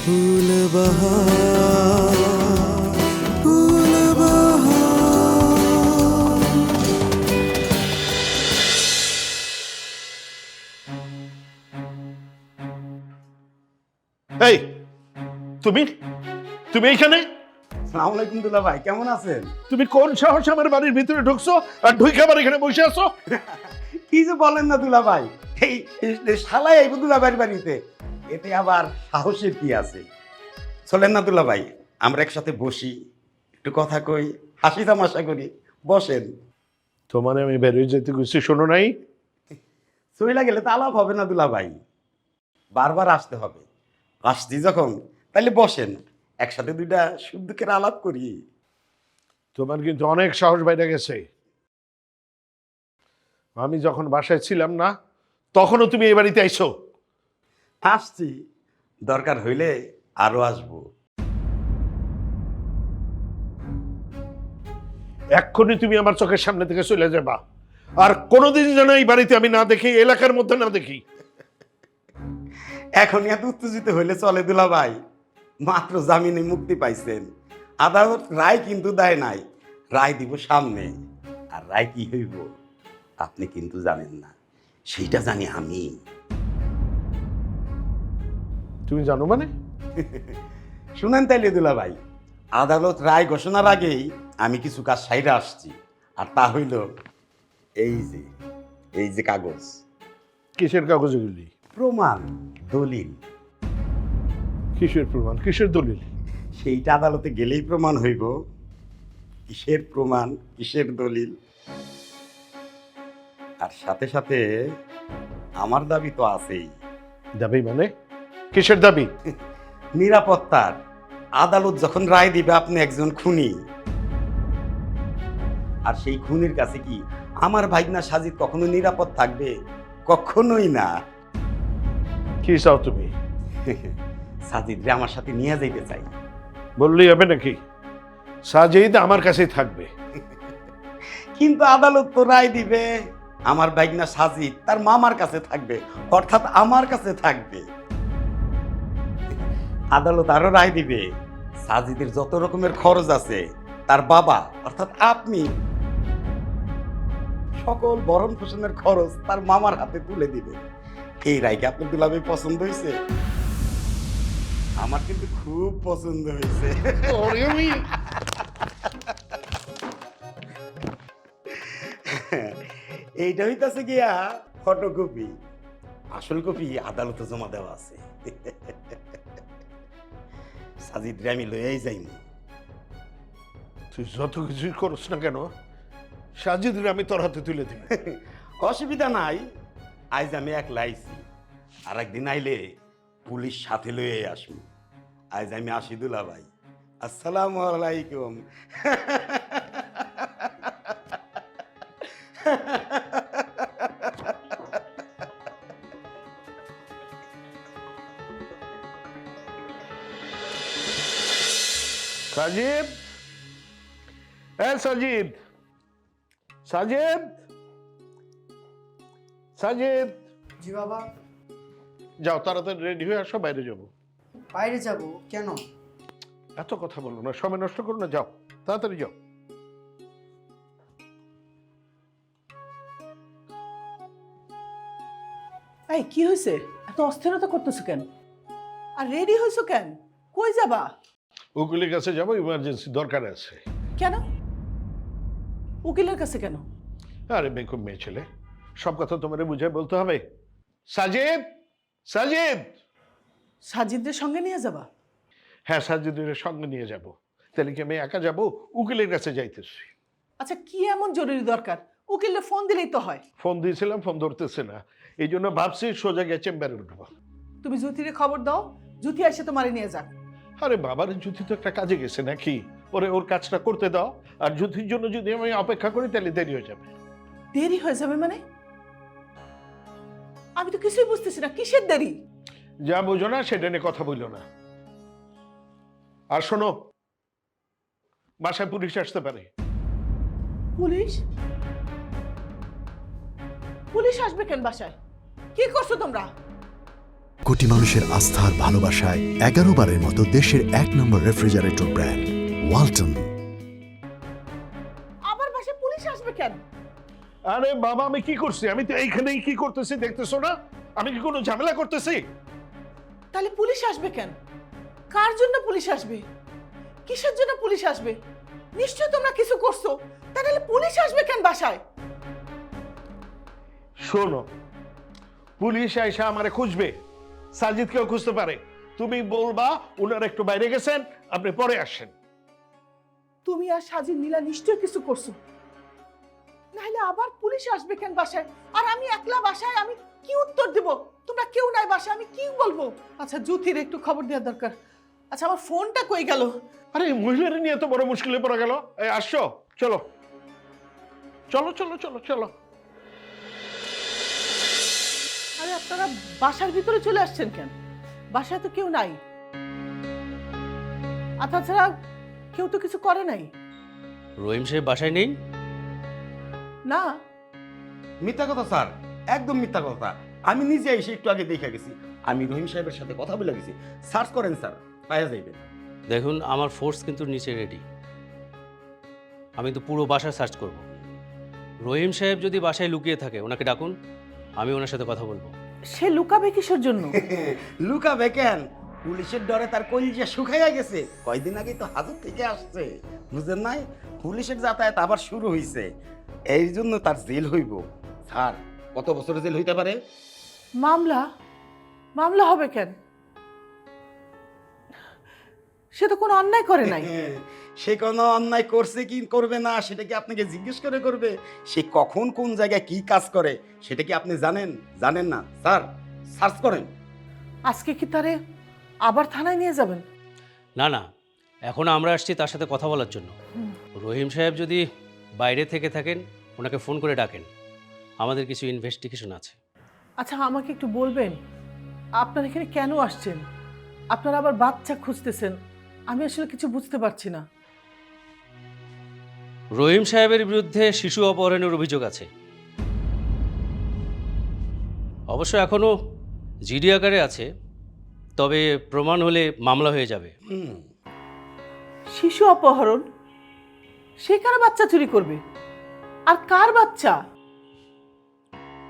ফুল বাহার ফুল বাহার এই তুমি? তুমি এইখানে? সালাম আলাইকুম দুলা ভাই কেমন আছেন? তুমি কোন সাহস আমার বাড়ির ভিতরে ঢুকছো আর ঢুকে আবার এখানে বসে আছো? কি যে বলেন না দুলা ভাই এই এই শালাই আইব দুলা ভাইয়ের বাড়িতে। এতে আবার সাহসের কি আছে? চলেন না দুলা ভাই আমরা একসাথে বসি একটু কথা কই হাসি তামাশা করি বসেন। তোমার আমি বেরিয়ে যেতে গেছি শোনো নাই? চইলা গেলে তো আলাপ হবে না দুলা ভাই। বারবার আসতে হবে। আসছি যখন তাহলে বসেন একসাথে দুইটা শুদ্ধকের আলাপ করি। তোমার কিন্তু অনেক সাহস বাইরে গেছে। আমি যখন বাসায় ছিলাম না তখনও তুমি এই বাড়িতে আইছো। আসছি দরকার হইলে আরও আসব। এক্ষুনি তুমি আমার চোখের সামনে থেকে চলে যাবা। আর কোনোদিন যেন এই বাড়িতে আমি না দেখি এলাকার মধ্যে না দেখি। এখন এত উত্তেজিত হইলে চলে দুলা ভাই মাত্র জামিনে মুক্তি পাইছেন। আদালত রায় কিন্তু দেয় নাই রায় দিব সামনে। আর রায় কি হইব আপনি কিন্তু জানেন না। সেইটা জানি আমি। তুমি জানো মানে? শুনেন তাইলে দুলা ভাই আদালত রায় ঘোষণার আগেই আমি কিছু কাজ সাইডে আসছি আর তা হইল এই যে এই যে কাগজ। কিসের কাগজগুলি প্রমাণ দলিল। কিসের প্রমাণ? কিসের দলিল? সেইটা আদালতে গেলেই প্রমাণ হইব কিসের প্রমাণ কিসের দলিল। আর সাথে সাথে আমার দাবি তো আছেই। দাবি মানে? কিসের দাবি? নিরাপত্তার। আদালত যখন রায় দিবে আপনি একজন খুনি। আর সেই খুনির কাছে কি আমার ভাইগনা সাজিদ কখনো নিরাপদ থাকবে? কখনোই না। কি চাও তুমি? সাজিদ রে আমার সাথে নিয়ে যাইতে চাই। বললেই হবে নাকি? সাজেইদ আমার কাছেই থাকবে। কিন্তু আদালত তো রায় দিবে। আমার বাইকনা সাজিদ তার মামার কাছে থাকবে অর্থাৎ আমার কাছে থাকবে। আদালত আরও রায় দিবে। সাজিদের যত রকমের খরচ আছে তার বাবা অর্থাৎ আপনি সকল বরণ পোষণের খরচ তার মামার হাতে তুলে দিবে। এই রায়কে আপনার দুলাবে পছন্দ হয়েছে? আমার কিন্তু খুব পছন্দ হয়েছে। এইটা হইতাছে গিয়া ফটোকপি। আসল কপি আদালতে জমা দেওয়া আছে। সাজিদ রে আমি লইয়াই যাইনি তুই যত কিছুই করস না কেন সাজিদের আমি তোর হাতে তুলে দিই অসুবিধা নাই আজ আমি এক লাইছি আর একদিন আইলে পুলিশ সাথে লইয়ে আসব। আজ আমি আসিদুল্লা ভাই আসসালামু আলাইকুম। সাজিদ এ সাজিদ সাজিদ সাজিদ জি বাবা। যাও তাড়াতাড়ি রেডি হয়ে আসো বাইরে যাব। বাইরে যাব? কেন? এত কথা বলো না সময় নষ্ট করো না যাও তাড়াতাড়ি যাও। এই কি হয়েছে এত অস্থিরতা করতেছো কেন? আর রেডি হয়েছো কেন? কই যাবা? উকিলের কাছে যাব ইমার্জেন্সি দরকার আছে। কেন? উকিলের কাছে কেন? আরে বেকুব মেয়ে ছেলে। সব কথা তোমার বুঝায় বলতে হবে। সাজিদ! সাজিদ! সাজিদদের সঙ্গে নিয়ে যাবা? হ্যাঁ সাজিদের সঙ্গে নিয়ে যাব। তাহলে কি আমি একা যাব? উকিলের কাছে যাইতেছি। আচ্ছা কি এমন জরুরি দরকার? উকিলে ফোন দিলেই তো হয়। ফোন দিয়েছিলাম ফোন ধরতেছে না। এই জন্য ভাবছি সোজা গিয়ে চেম্বারে উঠবো। তুমি জ্যোতিরে খবর দাও জ্যোতি এসে তোমারে নিয়ে যাক। আরে বাবার জ্যোতি তো একটা কাজে গেছে নাকি? ওরে ওর কাজটা করতে দাও। আর জ্যোতির জন্য যদি আমি অপেক্ষা করি তাহলে দেরি হয়ে যাবে। দেরি হয়ে যাবে মানে? আমি তো কিছুই বুঝতেছি না কিসের দেরি? যা বোঝো না সেটা নিয়ে কথা বলল না। আর শোনো বাসায় পুলিশ আসতে পারে। পুলিশ? পুলিশ আসবে কেন বাসায়? কি করছ তোমরা? কোটি মানুষের আস্থার ভালোবাসায় এগারো বারের মতো দেশের এক নম্বর রেফ্রিজারেটর ব্র্যান্ড ওয়ালটন। আবার বাসায় পুলিশ আসবে কেন? আরে বাবা আমি কি করছি? আমি তো এইখানেই কি করতেছি দেখতেছো না? আমি কি কোনো ঝামেলা করতেছি? তাহলে পুলিশ আসবে কেন? কার জন্য পুলিশ আসবে? কিসের জন্য পুলিশ আসবে? নিশ্চয় তোমরা কিছু করছ। তাহলে পুলিশ আসবে কেন বাসায়? শোনো পুলিশ আইসা আমারে খুঁজবে। সাজিদকেও খুঁজতে পারে। তুমি বলবা ওনারা একটু বাইরে গেছেন আপনি পরে আসেন। তুমি আর সাজিদ মিলা নিশ্চয় কিছু করছ। নাহলে আবার পুলিশ আসবে কেন বাসায়? আর আমি একলা বাসায় আমি কি উত্তর দেব? তোমরা কেউ নাই বাসায় আমি কি বলব? আচ্ছা জ্যোতির একটু খবর দেওয়া দরকার। আচ্ছা আমার ফোনটা কই গেল? আরে এই মহিলারা নিয়ে এত বড় মুশকিলে পড়ে গেল? এই আসছো? চলো। চলো চলো চলো চলো। আপনারা বাসার ভিতরে চলে আসছেন কেন? বাসায় তো কেউ নাই। আর তাছাড়া কেউ তো কিছু করে নাই। রহিম সাহেব বাসায় নেই? না। মিথ্যা কথা স্যার। একদম মিথ্যা কথা। আমি নিজে এসে একটু আগে দেখে গেছি। আমি রহিম সাহেবের সাথে কথা বলে গেছি। সার্চ করেন স্যার। পাওয়া যাইবেন। দেখুন আমার ফোর্স কিন্তু নিচে রেডি আমি তো পুরো বাসা সার্চ করব। রহিম সাহেব যদি বাসায় লুকিয়ে থাকে ওনাকে ডাকুন। আমি ওনার সাথে কথা বলব। সে লুকাবে কিসের জন্য? লুকাবে বেকেন পুলিশের ডরে তার কলিজা শুকাইয়া গেছে। কয়দিন আগেই তো হাজত থেকে আসছে। বুঝলেন নাই? পুলিশের যাতায়াত আবার শুরু হইছে। এই জন্য তার জেল হইব। স্যার কত বছরের জেল হইতে পারে? মামলা? মামলা হবে কেন? সে তো কোনো অন্যায় করে নাই। সে কোনো অন্যায় করছে কি করবে না সেটা কি আপনাকে জিজ্ঞেস করে করবে? সে কখন কোন জায়গায় কি কাজ করে সেটা কি আপনি জানেন? জানেন না? স্যার সার্চ করেন। আজকে কি তারে আবার থানায় নিয়ে যাবেন? না না এখন আমরা আসছি তার সাথে কথা বলার জন্য। রহিম সাহেব যদি বাইরে থেকে থাকেন ওনাকে ফোন করে ডাকেন। আমাদের কিছু ইনভেস্টিগেশন আছে। আচ্ছা আমাকে একটু বলবেন আপনার এখানে কেন আসছেন? আপনারা আবার বাচ্চা খুঁজতেছেন আমি আসলে কিছু বুঝতে পারছি না। রহিম সাহেবের বিরুদ্ধে শিশু অপহরণের অভিযোগ আছে। অবশ্য এখনও জিডি আকারে আছে তবে প্রমাণ হলে মামলা হয়ে যাবে। শিশু অপহরণ? সে কার বাচ্চা চুরি করবে? আর কার বাচ্চা?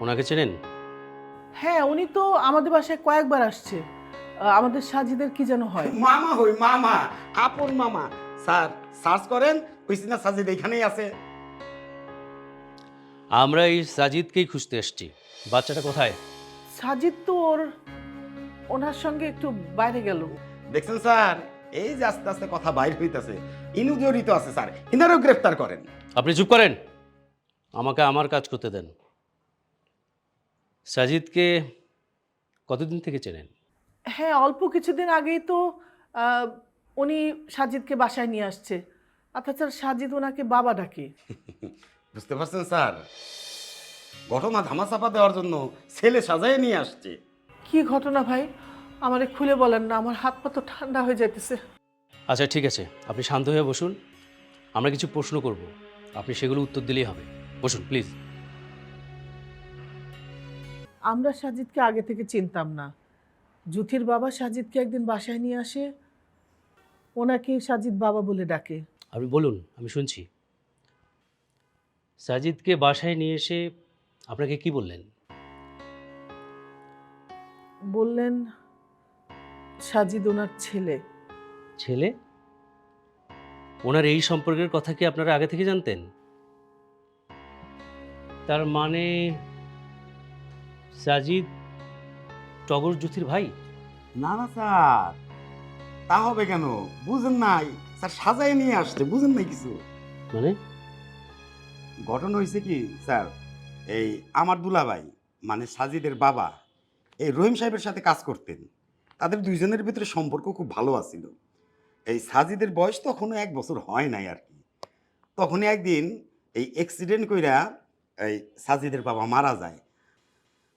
ওনাকে চেনেন? হ্যাঁ উনি তো আমাদের বাসায় কয়েকবার আসছে। আহ, আমাদের সাজিদের কি যেন হয়। মামা হই মামা। আপন মামা। স্যার সার্চ করেন কইছি না সাজিদ এখানেই আছে। আমরা এই সাজিদকেই খুঁজতে এসছি। বাচ্চাটা কোথায়? সাজিদ তো ওর ওনার সঙ্গে একটু বাইরে গেল। দেখছেন স্যার? এই যে আস্তে আস্তে কথা বাইর হইতাছে ইনু জড়িত আছে স্যার ইনারও গ্রেফতার করেন। আপনি চুপ করেন। আমাকে আমার কাজ করতে দেন। সাজিদকে কতদিন থেকে চেনেন? হ্যাঁ অল্প কিছুদিন আগেই তো আহ, উনি সাজিদকে বাসায় নিয়ে আসছে। আর তাছাড়া সাজিদ ওনাকে বাবা ডাকে। বুঝতে পারছেন স্যার? ঘটনা ধামাচাপা দেওয়ার জন্য ছেলে সাজায় নিয়ে আসছে। কি ঘটনা ভাই? আমারে খুলে বলেন না আমার হাত পা তো ঠান্ডা হয়ে যাইতেছে। আচ্ছা ঠিক আছে আপনি শান্ত হয়ে বসুন। আমরা কিছু প্রশ্ন করব আপনি সেগুলো উত্তর দিলেই হবে। বসুন প্লিজ। আমরা সাজিদকে আগে থেকে চিনতাম না। জুথির বাবা সাজিদকে একদিন বাসায় নিয়ে আসে ওনাকে সাজিদ বাবা বলে ডাকে। আপনি বলুন আমি শুনছি। সাজিদকে বাসায় নিয়ে এসে আপনাকে কি বললেন? বললেন সাজিদ ওনার ছেলে। ছেলে? ওনার এই সম্পর্কের কথা কি আপনারা আগে থেকে জানতেন? তার মানে সাজিদ টগর জ্যোতির ভাই? না না স্যার তা হবে কেন? বুঝেন নাই। স্যার সাজায় নিয়ে আসছে বুঝেন না কিছু? মানে? ঘটনা হয়েছে কি স্যার এই আমার দুলাভাই মানে সাজিদের বাবা এই রহিম সাহেবের সাথে কাজ করতেন। তাদের দুইজনের ভিতরে সম্পর্ক খুব ভালো আছিল। এই সাজিদের বয়স তখনও এক বছর হয় নাই আর কি। তখনই একদিন এই অ্যাক্সিডেন্ট কইরা এই সাজিদের বাবা মারা যায়।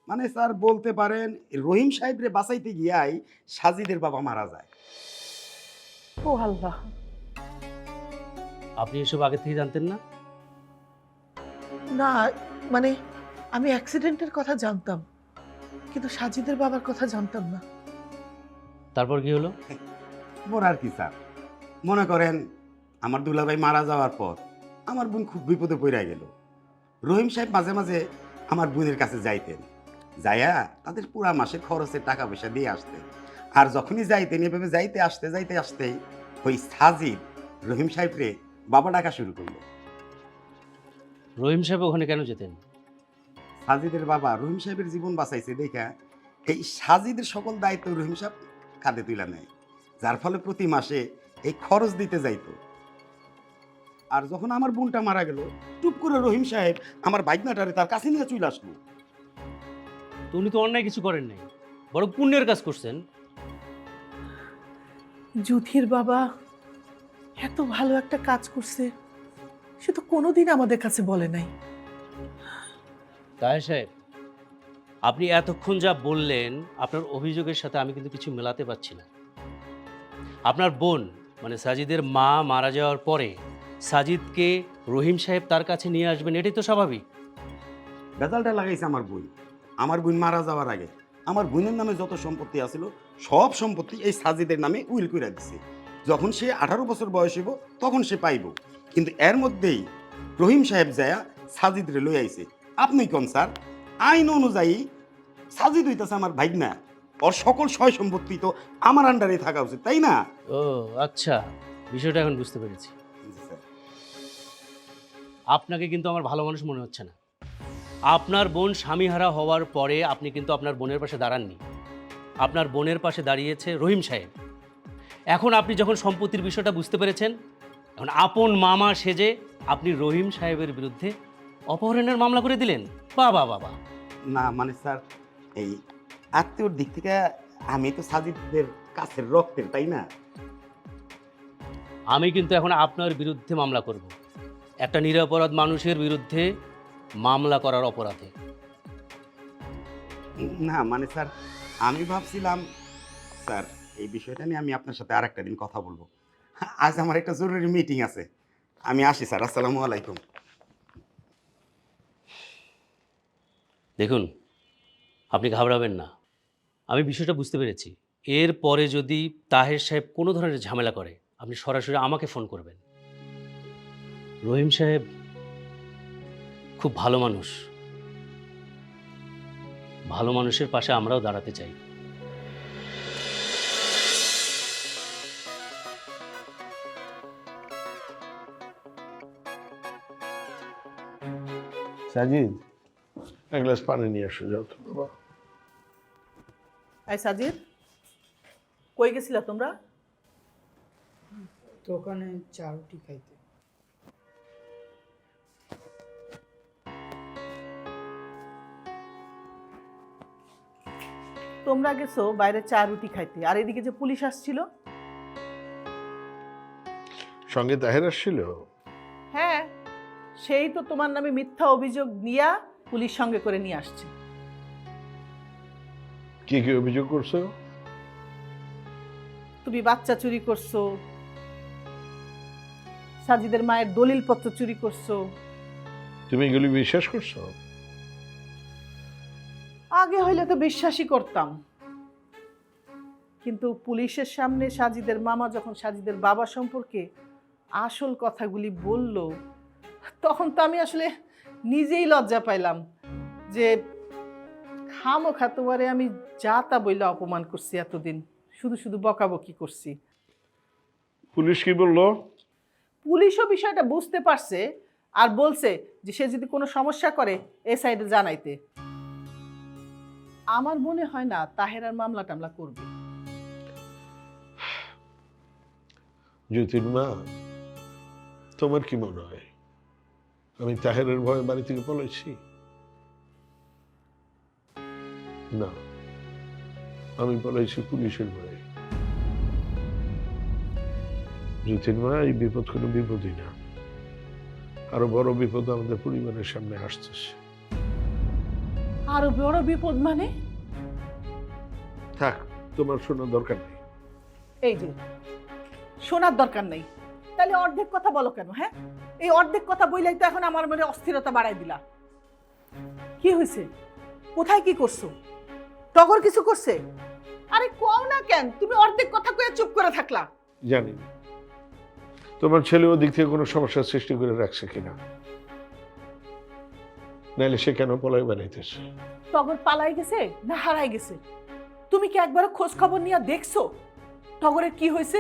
মানে স্যার বলতে পারেন রহিম সাহেবরে বাঁচাইতে গিয়াই সাজিদের বাবা মারা যায়। ও আল্লাহ। আপনি এসব আগে থেকে জানতেন না? না মানে আমি অ্যাক্সিডেন্টের কথা জানতাম কিন্তু সাজিদের বাবার কথা জানতাম না। তারপর কি হলো? বড় আর কি স্যার? মনে করেন আমার দুলাভাই মারা যাওয়ার পর আমার বোন খুব বিপদে পড়ে গেল। রহিম সাহেব মাঝে মাঝে আমার বোনের কাছে যাইতেন। যাইয়া তাদের পুরা মাসে খরচের টাকা পয়সা দিয়ে আসতেন। আর যখনই যাইতেন এভাবে যাইতে আসতে যাইতে আসতেই ওই সাজিদ রহিম সাহেবরে বাবা ডাকা শুরু করল। রহিম সাহেব ওখানে কেন যেতেন? সাজিদের বাবা রহিম সাহেবের জীবন বাঁচাইছে দেখা। এই সাজিদের সকল দায়িত্ব রহিম সাহেব কাঁধে তুলে নেয়। যার ফলে প্রতি মাসে এই খরচ দিতে যাইতো। আর যখন আমার বোনটা মারা গেল টুপ করে রহিম সাহেব আমার বাইকনাটারে তার কাছে নিয়ে চলে আসলো। তো উনি তো অন্যায় কিছু করেন নাই বড় পুণ্যের কাজ করছেন। যুথির বাবা এত ভালো একটা কাজ করছে। সে তো কোনোদিন আমাদের কাছে বলে নাই। তাই সাহেব আপনি এতক্ষণ যা বললেন আপনার অভিযোগের সাথে আমি কিন্তু কিছু মেলাতে পারছি না। আপনার বোন মানে সাজিদের মা মারা যাওয়ার পরে সাজিদকে রহিম সাহেব তার কাছে নিয়ে আসবেন এটাই তো স্বাভাবিক। বেতালটা লাগাইছে আমার বোন। আমার বোন মারা যাওয়ার আগে। আমার বোনের নামে যত সম্পত্তি আছিল সব সম্পত্তি এই সাজিদের নামে উইল করে দিছে। যখন সে আঠারো বছর বয়স হইব তখন সে পাইব। কিন্তু এর মধ্যেই রহিম সাহেব যায়া সাজিদরে লই আইছে। আপনি কোন স্যার? আইন অনুযায়ী সাজিদ হইতাছে আমার ভাইগনা। ওর সকল সয় সম্পত্তি তো আমার আন্ডারে থাকা উচিত তাই না? ও আচ্ছা। বিষয়টা এখন বুঝতে পেরেছি। আপনাকে কিন্তু আমার ভালো মানুষ মনে হচ্ছে না। আপনার বোন স্বামীহারা হওয়ার পরে আপনি কিন্তু আপনার বোনের পাশে দাঁড়াননি। আপনার বোনের পাশে দাঁড়িয়েছে রহিম সাহেব। এখন আপনি যখন সম্পত্তির বিষয়টা বুঝতে পেরেছেন এখন আপন মামা সেজে আপনি রহিম সাহেবের বিরুদ্ধে অপহরণের মামলা করে দিলেন। বাবা বাবা না মানে স্যার এই আত্মীয়র দিক থেকে আমি তো সাজিদের কাছের রক্তের তাই না? আমি কিন্তু এখন আপনার বিরুদ্ধে মামলা করব। একটা নিরপরাধ মানুষের বিরুদ্ধে মামলা করার অপরাধে। না মানে স্যার আমি ভাবছিলাম স্যার এই বিষয়টা নিয়ে আমি আপনার সাথে আর একটা দিন কথা বলব। আজ আমার একটা জরুরি মিটিং আছে। আমি আসি, স্যার। আসসালামু আলাইকুম। দেখুন, আপনি ঘাবড়াবেন না। আমি বিষয়টা বুঝতে পেরেছি। এর পরে যদি তাহের সাহেব কোনো ধরনের ঝামেলা করে, আপনি সরাসরি আমাকে ফোন করবেন। রহিম সাহেব খুব ভালো মানুষ। ভালো মানুষের পাশে আমরাও দাঁড়াতে চাই। সাজিদ? এক গ্লাস পানি নিয়ে আসো যাও তো। বাবা এই সাজিদ কই গেছিলা তোমরা? দোকানে চা রুটি খাইতে। তোমরা গেছো বাইরে চা রুটি খাইতে আর এদিকে যে পুলিশ আসছিল? সঙ্গে তাহের আসছিল? সেই তো তোমার নামে মিথ্যা অভিযোগ নিয়া পুলিশ সঙ্গে করে নিয়ে আসছে। কি কি অভিযোগ করছ? তুমি বাচ্চা চুরি করছ। সাজিদের মায়ের দলিলপত্র চুরি করছ। তুমি এগুলি বিশ্বাস করছ? আগে হইলে তো বিশ্বাসই করতাম। কিন্তু পুলিশের সামনে সাজিদের মামা যখন সাজিদের বাবা সম্পর্কে আসল কথাগুলি বলল তখন তো আমি আসলে নিজেই লজ্জা পাইলাম যে খামো খাতোয়ারে আমি যা তা বইলে অপমান করছি এতদিন। শুধু শুধু বকাবকি করছি। পুলিশ কি বলল? পুলিশও বিষয়টা বুঝতে পারছে আর বলছে যে সে যদি কোনো সমস্যা করে এ সাইডে জানাইতে। আমার মনে হয় না তাহেরার মামলা টামলা করবে। জ্যোতির মা তোমার কি মনে হয়? আমি তাহেরের ভয়ে বাড়ি থেকে পলাইছি? না আমি পলাইছি পুলিশের ভয়ে। জ্যোতির মা এই বিপদ কোনো বিপদই না। আরও বড় বিপদ আমাদের পরিবারের সামনে আসতেছে। আরও বড় বিপদ মানে? থাক তোমার শোনার দরকার নেই। এই যে শোনার দরকার নেই। তাহলে অর্ধেক কথা বলো কেন হ্যাঁ? এই অর্ধেক কথা বইলাই তো এখন আমার মনে অস্থিরতা বাড়াই দিলা। কি হয়েছে? কোথায় কি করছ? টগর কিছু করছে? আরে কও না কেন তুমি অর্ধেক কথা কয়ে চুপ করে থাকলা। জানি না। তোমার ছেলে ওদিক থেকে কোনো সমস্যার সৃষ্টি করে রাখছে কিনা? নাইলে সে কেন পলায় বেড়াইতেছে টগর পালাই গেছে না হারাই গেছে? তুমি কি একবার খোঁজ খবর নিয়ে দেখছ? টগরের কি হয়েছে?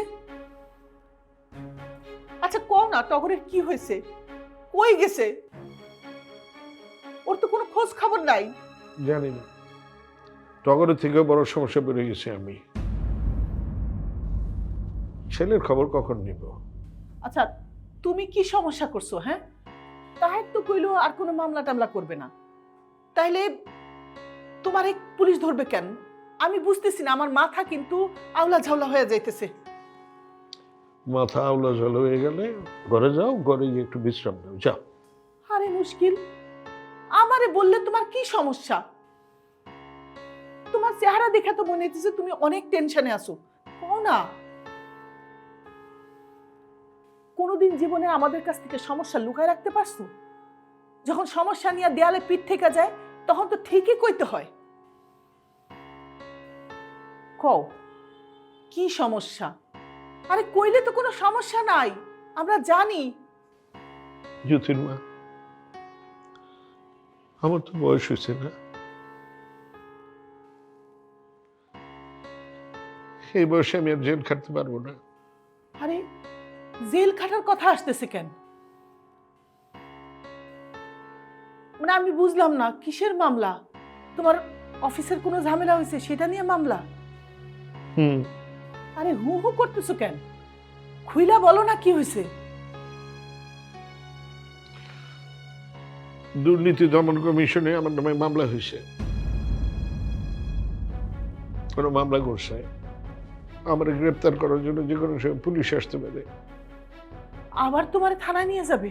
আচ্ছা কও না টগরের কি হয়েছে? কই গেছে? ওর তো কোনো খোঁজ খবর নাই। জানি না। টগরের থেকেও বড় সমস্যা বেড়ে গেছে আমি। ছেলের খবর কখন নিব? আচ্ছা তুমি কি সমস্যা করছ হ্যাঁ? তাহের তো কইলো আর কোনো মামলা টামলা করবে না। তাইলে তোমার এই পুলিশ ধরবে কেন? আমি বুঝতেছি না আমার মাথা কিন্তু আউলা ঝাউলা হয়ে যাইতেছে। মাথা আউলা জল হয়ে গেলে ঘরে যাও, ঘরে গিয়ে একটু বিশ্রাম নাও, যাও। আরে মুশকিল, আমারে বললে তোমার কি সমস্যা? তোমার চেহারা দেখে তো মনে হচ্ছে তুমি অনেক টেনশনে আছো কও না? কোনোদিন জীবনে আমাদের কাছ থেকে সমস্যা লুকায় রাখতে পারছ? যখন সমস্যা নিয়ে দেয়ালে পিঠ থেকে যায়, তখন তো ঠিকই কইতে হয়। কও, কি সমস্যা? আরে কইলে তো কোনো সমস্যা নাই। আমরা জানি। জ্যোতির মা আমার তো বয়স হয়েছে না। এই বয়সে আমি আর জেল খাটতে পারব না। আরে জেল খাটার কথা আসতেছে কেন? মানে আমি বুঝলাম না কিসের মামলা? তোমার অফিসের কোনো ঝামেলা হয়েছে সেটা নিয়ে মামলা? হুম। আরে হু হু করতেছো কেন? খুইলা বলো না কি হয়েছে দুর্নীতি দমন কমিশনে আমার নামে মামলা হয়েছে কোনো মামলা করছে। আমার গ্রেপ্তার করার জন্য যে কোনো সময় পুলিশ আসতে পারে। আবার তোমার থানায় নিয়ে যাবে?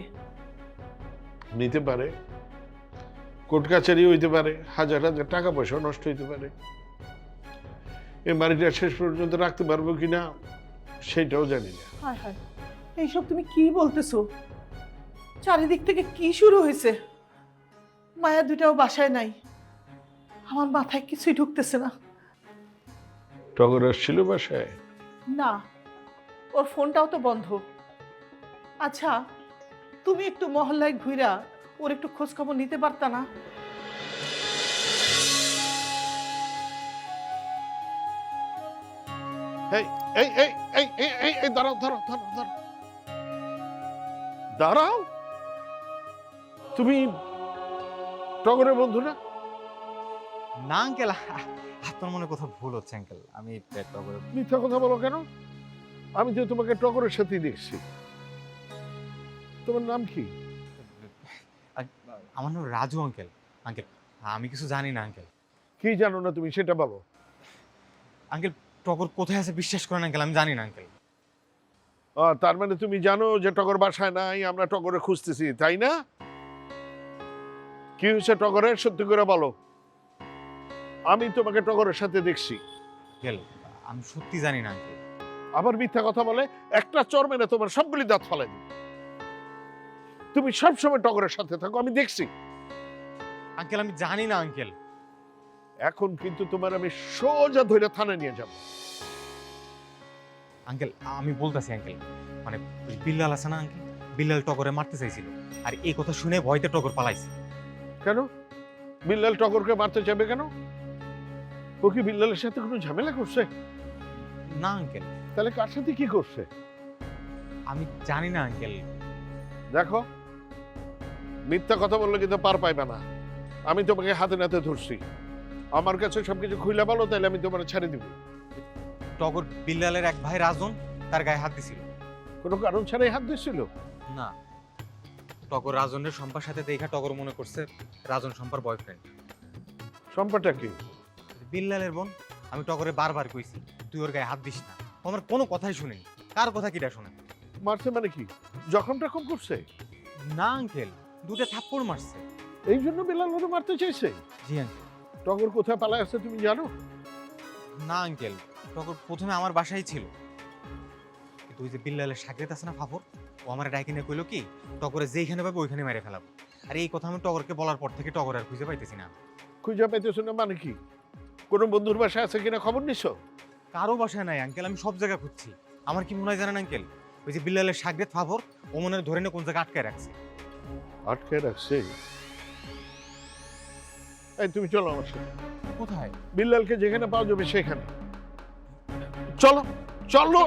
নিতে পারে। কোর্ট কাছারি হইতে পারে। হাজার হাজার টাকা পয়সা নষ্ট হইতে পারে। এই বাড়িটা শেষ পর্যন্ত রাখতে পারব কিনা সেটাও জানি না। হায় হায়। এইসব তুমি কি বলতেছো? চারিদিক থেকে কি শুরু হয়েছে? মায়া দুটাও বাসায় নাই। আমার মাথায় কিছুই ঢুকতেছে না। টগর আসছিল বাসায়? না ওর ফোনটাও তো বন্ধ। আচ্ছা তুমি একটু মহল্লায় ঘুরা ওর একটু খোঁজ খবর নিতে পারতা না? এই এই এই এই এই এই দাঁড়াও দাঁড়াও দাঁড়াও দাঁড়াও। দাঁড়াও? তুমি টগরের বন্ধু না? না আঙ্কেল আপনার মনে কোথাও ভুল হচ্ছে আঙ্কেল। আমি টগরের মিথ্যা কথা বলো কেন? আমি তো তোমাকে টগরের সাথেই দেখছি। তোমার নাম কি? আমার নাম রাজু আঙ্কেল। আঙ্কেল আমি কিছু জানি না আঙ্কেল। কি জানো না তুমি সেটা বলো। আঙ্কেল টগর কোথায় আছে বিশ্বাস করেন আঙ্কেল? আমি জানি না আঙ্কেল। আহ, তার মানে তুমি জানো যে টগর বাসায় নাই আমরা টগরে খুঁজতেছি তাই না? কি হয়েছে টগরের সত্যি করে বলো। আমি তোমাকে টগরের সাথে দেখছি। আঙ্কেল আমি সত্যি জানি না আঙ্কেল। আবার মিথ্যা কথা বলে একটা চর মেরে তোমার সবগুলি দাঁত ফলে দিই তুমি সবসময় টগরের সাথে থাকো আমি দেখছি। আঙ্কেল আমি জানি না আঙ্কেল। এখন কিন্তু তোমার আমি সোজা ধরে থানায় নিয়ে যাব। আঙ্কেল আমি বলতাছি আঙ্কেল মানে বিল্লাল আছে না আঙ্কেল? বিল্লাল টগরে মারতে চাইছিল আর এই কথা শুনে ভয়তে টগর পালাইছে। কেন? বিল্লাল টগরকে মারতে যাবে কেন? ও কি বিল্লালের সাথে কোনো ঝামেলা করছে? না আঙ্কেল। তাহলে কার সাথে কি করছে? আমি জানি না আঙ্কেল। দেখো মিথ্যা কথা বললে কিন্তু পার পাইবে না। আমি তোমাকে হাতে নাতে ধরছি। আমার কাছে সবকিছু খুইলা বলো তাহলে আমি তোমার ছেড়ে দিব। টগর বিল্লালের এক ভাই রাজন তার গায়ে হাত দিছিল। কোনো কারণ ছাড়াই হাত দিচ্ছিল না। টগর রাজনের সম্পার সাথে দেখা টগর মনে করছে রাজন সম্পার বয়ফ্রেন্ড সম্পর্কটা কি? বিল্লালের বোন আমি টগরে বারবার কইছি তুই ওর গায়ে হাত দিস না। ও আমার কোনো কথাই শুনেনি কার কথা কিটা শুনে? মারছে মানে কি? যখন টখম করছে? না আঙ্কেল দুটো থাপ্পড় মারছে। এই জন্য বেলাল ওরে মারতে চাইছে? জি আঙ্কেল। টগর কোথায় পালায় আছে তুমি জানো? না আঙ্কেল টগর প্রথমে আমার বাসায় ছিল। তুই যে বিল্লালের সাকরেত আছে না ফাফর ও আমার ডাইকিনে কইল কইলো কি টগরে যেইখানে পাবে ওইখানে মেরে ফেলাবো। আর এই কথা আমি টগরকে বলার পর থেকে টগর আর খুঁজে পাইতেছি না। খুঁজে পাইতেছো না মানে কি? কোনো বন্ধুর বাসায় আছে কিনা খবর নিছো? কারও বাসায় নাই আঙ্কেল আমি সব জায়গা খুঁজছি। আমার কি মনে হয় জানেন আঙ্কেল ওই যে বিল্লালের সাকরেত ফাফর ও মনে ধরে নিয়ে কোন জায়গায় আটকায় রাখছে। আটকায় রাখছে? এই তুমি চলো আমার সাথে। কোথায়? বিল্লালকে যেখানে পাওয়া যাবে সেখানে। চলো চলো।